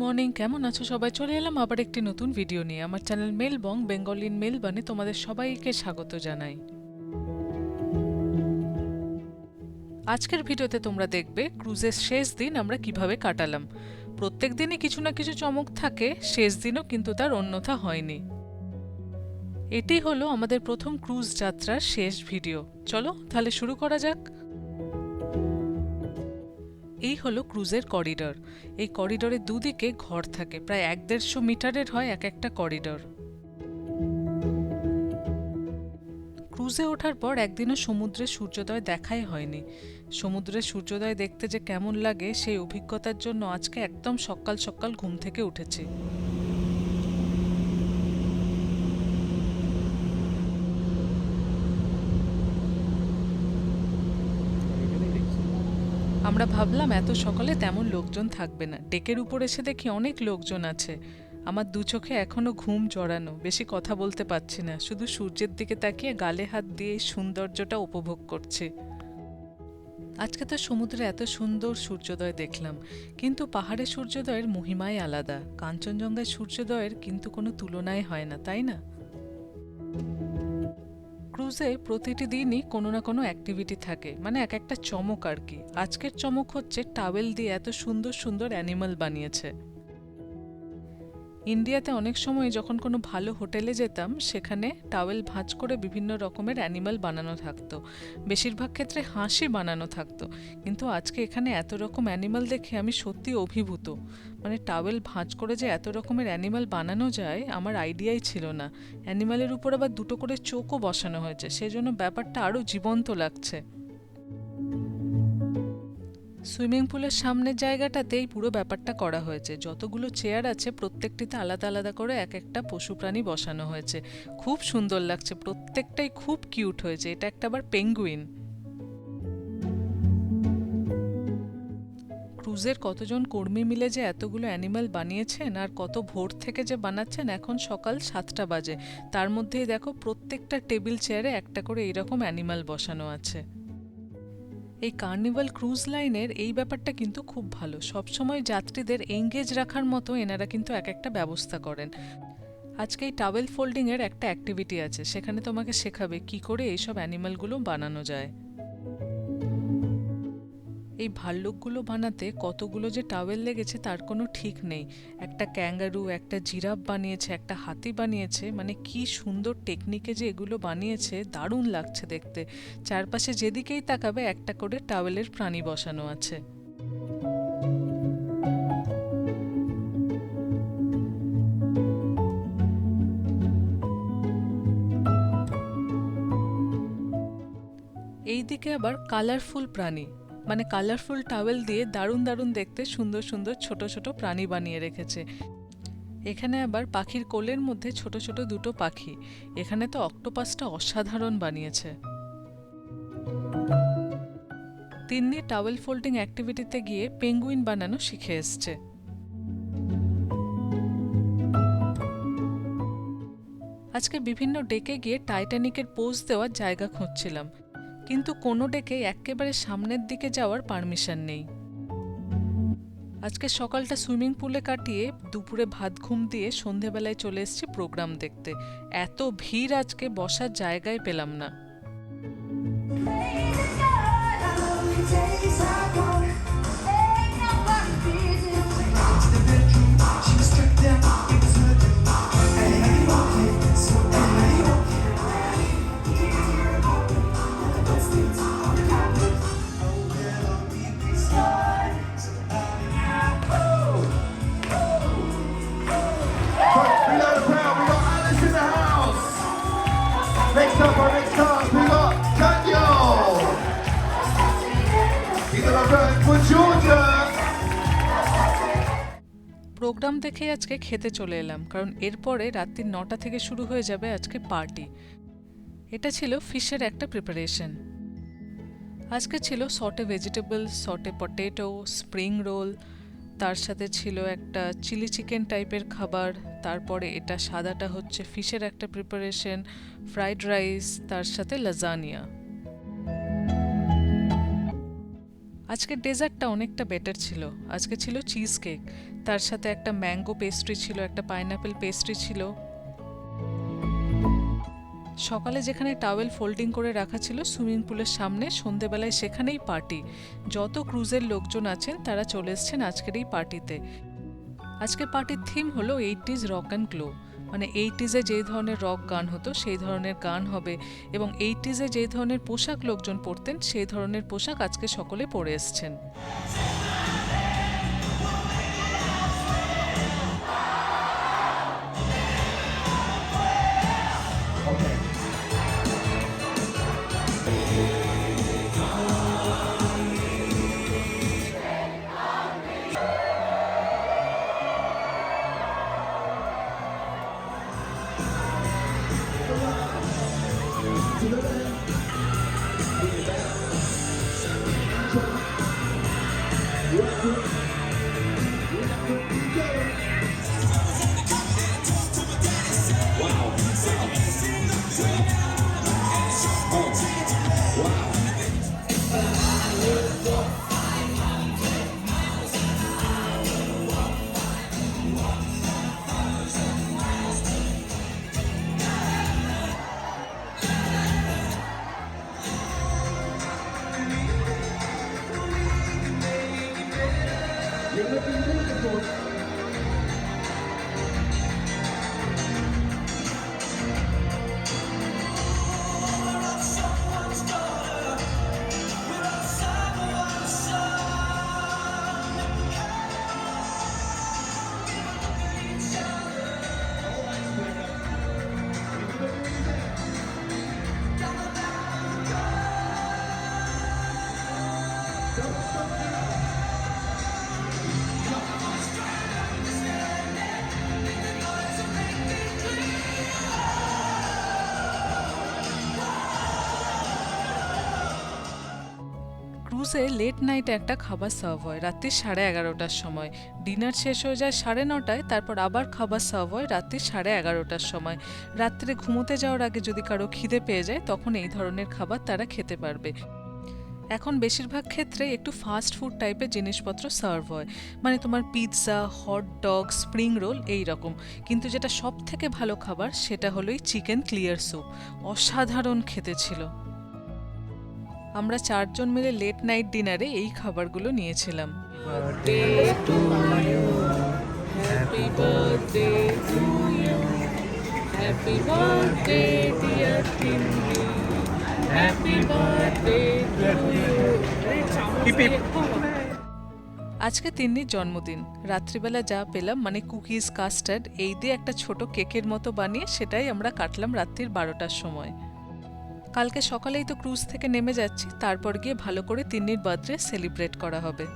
Morning কেমন আছো? সবাই চলে এলাম আবার একটি নতুন ভিডিও নিয়ে। আমার চ্যানেল মেলবং বেঙ্গলিন মেলবানে তোমাদের সবাইকে স্বাগত জানাই। আজকের ভিডিওতে তোমরা দেখবে ক্রুজের শেষ দিন আমরা কীভাবে কাটালাম। প্রত্যেক দিনই কিছু না কিছু চমক থাকে, শেষ দিনও কিন্তু তার অন্যথা হয়নি। এটি হলো আমাদের প্রথম ক্রুজ যাত্রার শেষ ভিডিও চলো, তাহলে শুরু করা যাক। এই হলো ক্রুজের করিডর। এই করিডোরের দুদিকে ঘর থাকে, প্রায় এক দেড়শো মিটারের হয় এক একটা করিডর। ক্রুজে ওঠার পর একদিনও সমুদ্রের সূর্যোদয় দেখাই হয়নি। সমুদ্রের সূর্যোদয় দেখতে যে কেমন লাগে, সেই অভিজ্ঞতার জন্য আজকে একদম সকাল সকাল ঘুম থেকে উঠেছি। আমরা ভাবলাম, এত সকালে তেমন লোকজন থাকবে না। ডেকের উপর এসে দেখি অনেক লোকজন আছে। আমার দু চোখে এখনও ঘুম জড়ানো, বেশি কথা বলতে পারছি না। শুধু সূর্যের দিকে তাকিয়ে গালে হাত দিয়ে এই সৌন্দর্যটা উপভোগ করছি। আজকে তো সমুদ্রে এত সুন্দর সূর্যোদয় দেখলাম, কিন্তু পাহাড়ে সূর্যোদয়ের মহিমাই আলাদা। কাঞ্চনজঙ্ঘার সূর্যোদয়ের কিন্তু কোনো তুলনাই হয় না, তাই না? ক্রুজে প্রতিটি দিনই কোনো না কোনো অ্যাক্টিভিটি থাকে। মানে এক একটা চমক আর কি। আজকের চমক হচ্ছে টাওয়েল দিয়ে এত সুন্দর সুন্দর অ্যানিমাল বানিয়েছে। ইন্ডিয়াতে অনেক সময় যখন কোনো ভালো হোটেলে যেতাম, সেখানে টাওয়েল ভাঁজ করে বিভিন্ন রকমের অ্যানিমাল বানানো থাকতো। বেশিরভাগ ক্ষেত্রে হাসি বানানো থাকতো। কিন্তু আজকে এখানে এত রকম অ্যানিমাল দেখে আমি সত্যি অভিভূত। মানে টাওয়েল ভাঁজ করে যে এত রকমের অ্যানিমাল বানানো যায়, আমার আইডিয়াই ছিল না। অ্যানিমালের উপর আবার দুটো করে চোখও বসানো হয়েছে। সেজন্য ব্যাপারটা আরও জীবন্ত লাগছে। সুইমিং পুলের সামনের জায়গাটাতেই পুরো ব্যাপারটা করা হয়েছে। যতগুলো চেয়ার আছে, প্রত্যেকটিতে আলাদা আলাদা করে এক একটা পশু প্রাণী বসানো হয়েছে। খুব সুন্দর লাগছে, প্রত্যেকটাই খুব কিউট হয়েছে। এটা একটা আবার পেঙ্গুইন। ক্রুজের কতজন কর্মী মিলে যে এতগুলো অ্যানিমাল বানিয়েছেন আর কত ভোর থেকে যে বানাচ্ছেন, এখন সকাল সাতটা বাজে। তার মধ্যেই দেখো, প্রত্যেকটা টেবিল চেয়ারে একটা করে এইরকম অ্যানিমাল বসানো আছে। এই কার্নিভাল ক্রুজ লাইনের এই ব্যাপারটা কিন্তু খুব ভালো। সবসময় যাত্রীদের এঙ্গেজ রাখার মতো এনারা কিন্তু এক একটা ব্যবস্থা করেন। আজকে এই টাওয়েল ফোল্ডিংয়ের একটা অ্যাক্টিভিটি আছে, সেখানে তোমাকে শেখাবে কি করে এইসব অ্যানিমালগুলো বানানো যায়। এই ভাল্লুকগুলো বানাতে কতগুলো যে টাওয়েল লেগেছে তার কোনো ঠিক নেই। একটা ক্যাঙ্গারু, একটা জিরাফ বানিয়েছে, একটা হাতি বানিয়েছে মানে কি সুন্দর টেকনিকে যে এগুলো বানিয়েছে, দারুণ লাগছে দেখতে। চারপাশে যেদিকেই তাকাবে একটা করে টাওয়েলের প্রাণী বসানো আছে। এইদিকে আবার কালারফুল প্রাণী। মানে কালারফুল টাওয়েল দিয়ে দারুণ দারুণ দেখতে সুন্দর সুন্দর ছোট ছোট প্রাণী বানিয়ে রেখেছে। এখানে আবার পাখির কোলের মধ্যে ছোট ছোট দুটো পাখি। এখানে তো অক্টোপাসটা অসাধারণ বানিয়েছে। তিন্নি টাওয়েল ফোল্ডিং অ্যাক্টিভিটিতে গিয়ে পেঙ্গুইন বানানো শিখে এসছে। আজকে বিভিন্ন ডেকে গিয়ে টাইটানিকের পোজ দেওয়ার জায়গা খুঁজছিলাম। কিন্তু কোনো ডেকে একেবারে সামনের দিকে যাওয়ার পারমিশন নেই। আজকে সকালটা সুইমিং পুলে কাটিয়ে দুপুরে ভাত ঘুম দিয়ে সন্ধেবেলায় চলে এসেছি প্রোগ্রাম দেখতে। এত ভিড় আজকে, বসার জায়গায় পেলাম না। প্রোগ্রাম দেখে আজকে খেতে চলে এলাম, কারণ এরপরে রাত্রি নটা থেকে শুরু হয়ে যাবে আজকে পার্টি এটা ছিল ফিশের একটা প্রিপারেশন আজকে ছিল saute vegetable saute potato spring roll তার সাথে ছিল একটা চিলি চিকেন টাইপের খাবার, তারপরে এটা সাদাটা হচ্ছে ফিশের একটা প্রিপারেশন ফ্রাইড রাইস তার সাথে লাজানিয়া আজকের ডেজার্টটা অনেকটা বেটার ছিল। আজকে ছিল চিজ কেক তার সাথে একটা ম্যাঙ্গো পেস্ট্রি ছিল, একটা পাইনাপেল পেস্ট্রি ছিল। সকালে যেখানে টাওয়েল ফোল্ডিং করে রাখা ছিল সুইমিং পুলের সামনে, সন্ধেবেলায় সেখানেই পার্টি যত ক্রুজের লোকজন আছেন, তারা চলে এসছেন আজকের এই পার্টিতে আজকের পার্টির থিম হলো এইটিজ রক অ্যান্ড গ্লো মানে এইটিজে যে ধরনের রক গান হতো, সেই ধরনের গান হবে। এবং এইটিজে যে ধরনের পোশাক লোকজন পরতেন, সেই ধরনের পোশাক আজকে সকলে পরে এসছেন। to the land. ক্রুজে লেট নাইটে একটা খাবার সার্ভ হয়, রাত্রি সাড়ে এগারোটার সময়। ডিনার শেষ হয়ে যায় সাড়ে নটায়, তারপর আবার খাবার সার্ভ হয় রাত্রি সাড়ে এগারোটার সময়। রাত্রে ঘুমোতে যাওয়ার আগে যদি কারও খিদে পেয়ে যায়, তখন এই ধরনের খাবার তারা খেতে পারবে। এখন বেশিরভাগ ক্ষেত্রে একটু ফাস্ট ফুড টাইপের জিনিসপত্র সার্ভ হয়। মানে তোমার pizza hot dog spring roll এই রকম। কিন্তু যেটা সব থেকে ভালো খাবার সেটা হলোই চিকেন ক্লিয়ার স্যুপ অসাধারণ খেতে ছিল। আমরা চারজন মিলে লেট নাইট ডিনারে এই খাবারগুলো নিয়েছিলাম। আজকে তিন্নির জন্মদিন। রাত্রিবেলা যা পেলাম মানে কুকিজ, কাস্টার্ড, এই দিয়ে একটা ছোট কেকের মতো বানিয়ে সেটাই আমরা কাটলাম রাত্রির বারোটার সময়। কালকে সকালেই তো ক্রুজ থেকে নেমে যাচ্ছি, তারপর গিয়ে ভালো করে তিন্নির বার্থডে সেলিব্রেট করা হবে।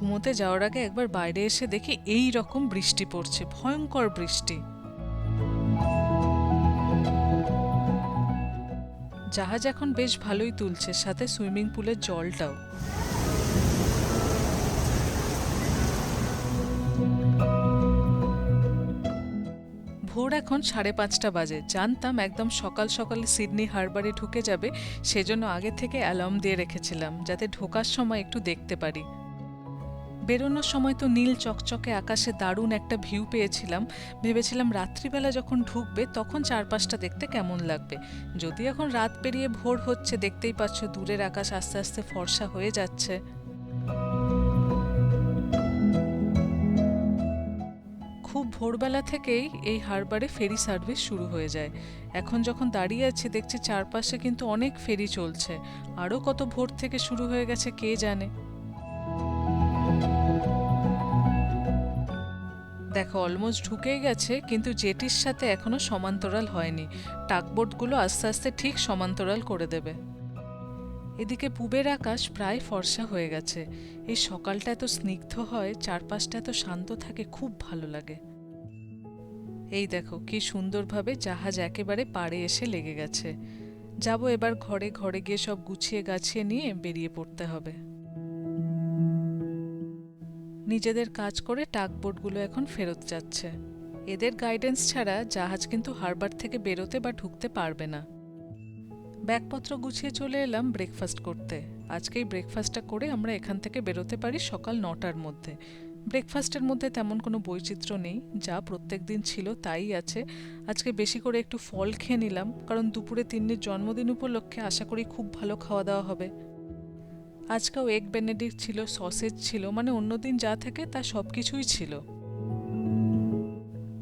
ঘুমোতে যাওয়ার আগে একবার বাইরে এসে দেখি এই রকম বৃষ্টি পড়ছে, ভয়ঙ্কর বৃষ্টি। জাহাজ এখন বেশ ভালোই তুলছে, সাথে সুইমিং পুলের জলটাও। ভোর এখন সাড়ে পাঁচটা বাজে। জানতাম একদম সকাল সকালে সিডনি হারবারে ঢুকে যাবে, সেজন্য আগে থেকে অ্যালার্ম দিয়ে রেখেছিলাম, যাতে ঢোকার সময় একটু দেখতে পারি। বেরোনোর সময় তো নীল চকচকে আকাশে দারুণ একটা ভিউ পেয়েছিলাম। ভেবেছিলাম রাত্রিবেলা যখন ঢুকবে, তখন চারপাশটা দেখতে কেমন লাগবে। যদি এখন রাত পেরিয়ে ভোর হচ্ছে, দেখতেই পাচ্ছ দূরের আকাশ আস্তে আস্তে ফর্সা হয়ে যাচ্ছে। খুব ভোরবেলা থেকেই এই হারবারে ফেরি সার্ভিস শুরু হয়ে যায়। এখন যখন দাঁড়িয়ে আছি, দেখছি চারপাশে কিন্তু অনেক ফেরি চলছে। আরও কত ভোর থেকে শুরু হয়ে গেছে, কে জানে? দেখো অলমোস্ট ঢুকেই গেছে, কিন্তু জেটির সাথে এখনও সমান্তরাল হয়নি। টাকবোর্ডগুলো আস্তে আস্তে ঠিক সমান্তরাল করে দেবে। এদিকে পুবের আকাশ প্রায় ফর্সা হয়ে গেছে। এই সকালটা এত স্নিগ্ধ হয়, চারপাশটা এত শান্ত থাকে, খুব ভালো লাগে। এই দেখো, কি সুন্দরভাবে জাহাজ একেবারে পাড়ে এসে লেগে গেছে। যাব এবার ঘরে ঘরে গিয়ে সব গুছিয়ে গাছিয়ে নিয়ে বেরিয়ে পড়তে হবে। নিজেদের কাজ করে টাগবোটগুলো এখন ফেরত যাচ্ছে। এদের গাইডেন্স ছাড়া জাহাজ কিন্তু হারবার থেকে বেরোতে বা ঢুকতে পারবে না। ব্যাগপত্র গুছিয়ে চলে এলাম ব্রেকফাস্ট করতে। আজকেই ব্রেকফাস্টটা করে আমরা এখান থেকে বেরোতে পারি সকাল নটার মধ্যে। ব্রেকফাস্টের মধ্যে তেমন কোনো বৈচিত্র্য নেই, যা প্রত্যেক দিন ছিল তাই আছে। আজকে বেশি করে একটু ফল খেয়ে নিলাম, কারণ দুপুরে তিন্নির জন্মদিন উপলক্ষে আশা করি খুব ভালো খাওয়া দাওয়া হবে। আজকেও এগ বেনেডিক্ট ছিল, সসেজ ছিল মানে অন্যদিন যা থাকে তা সব কিছুই ছিল।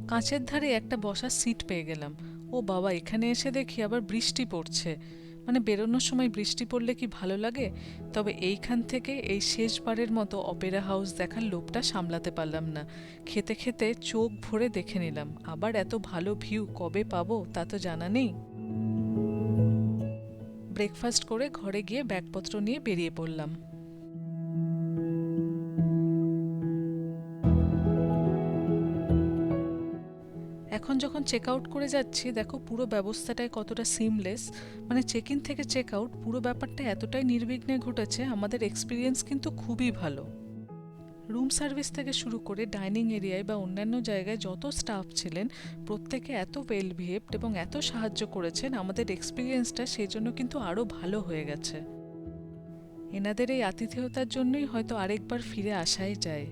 কাঁচের ধারে একটা বসার সিট পেয়ে গেলাম। ও বাবা, এখানে এসে দেখি আবার বৃষ্টি পড়ছে। মানে বেরোনোর সময় বৃষ্টি পড়লে কি ভালো লাগে? তবে এইখান থেকে এই শেষবারের মতো অপেরা হাউস দেখার লোভটা সামলাতে পারলাম না। খেতে খেতে চোখ ভরে দেখে নিলাম, আবার এত ভালো ভিউ কবে পাবো তা তো জানা নেই। ব্রেকফাস্ট করে ঘরে গিয়ে ব্যাগপত্র নিয়ে বেরিয়ে পড়লাম। এখন যখন চেক আউট করে যাচ্ছি, দেখো পুরো ব্যবস্থাটাই কতটা সিমলেস মানে চেক ইন থেকে চেক আউট পুরো ব্যাপারটা এতটাই নির্বিঘ্নে ঘটেছে, আমাদের এক্সপিরিয়েন্স কিন্তু খুবই ভালো। রুম সার্ভিস থেকে শুরু করে ডাইনিং এরিয়ায় বা অন্যান্য জায়গায় যত স্টাফ ছিলেন, প্রত্যেকে এত ওয়েল বিহেভড এবং এত সাহায্য করেছেন, আমাদের এক্সপিরিয়েন্সটা সেই জন্য কিন্তু আরও ভালো হয়ে গেছে। এনাদের এই আতিথেয়তার জন্যই হয়তো আরেকবার ফিরে আসাই যায়।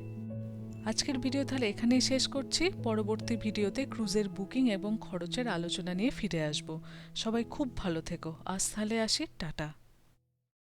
আজকের ভিডিও তাহলে এখানেই শেষ করছি। পরবর্তী ভিডিওতে ক্রুজের বুকিং এবং খরচের আলোচনা নিয়ে ফিরে আসব। সবাই খুব ভালো থেকো। আজ তাহলে আসি। টাটা।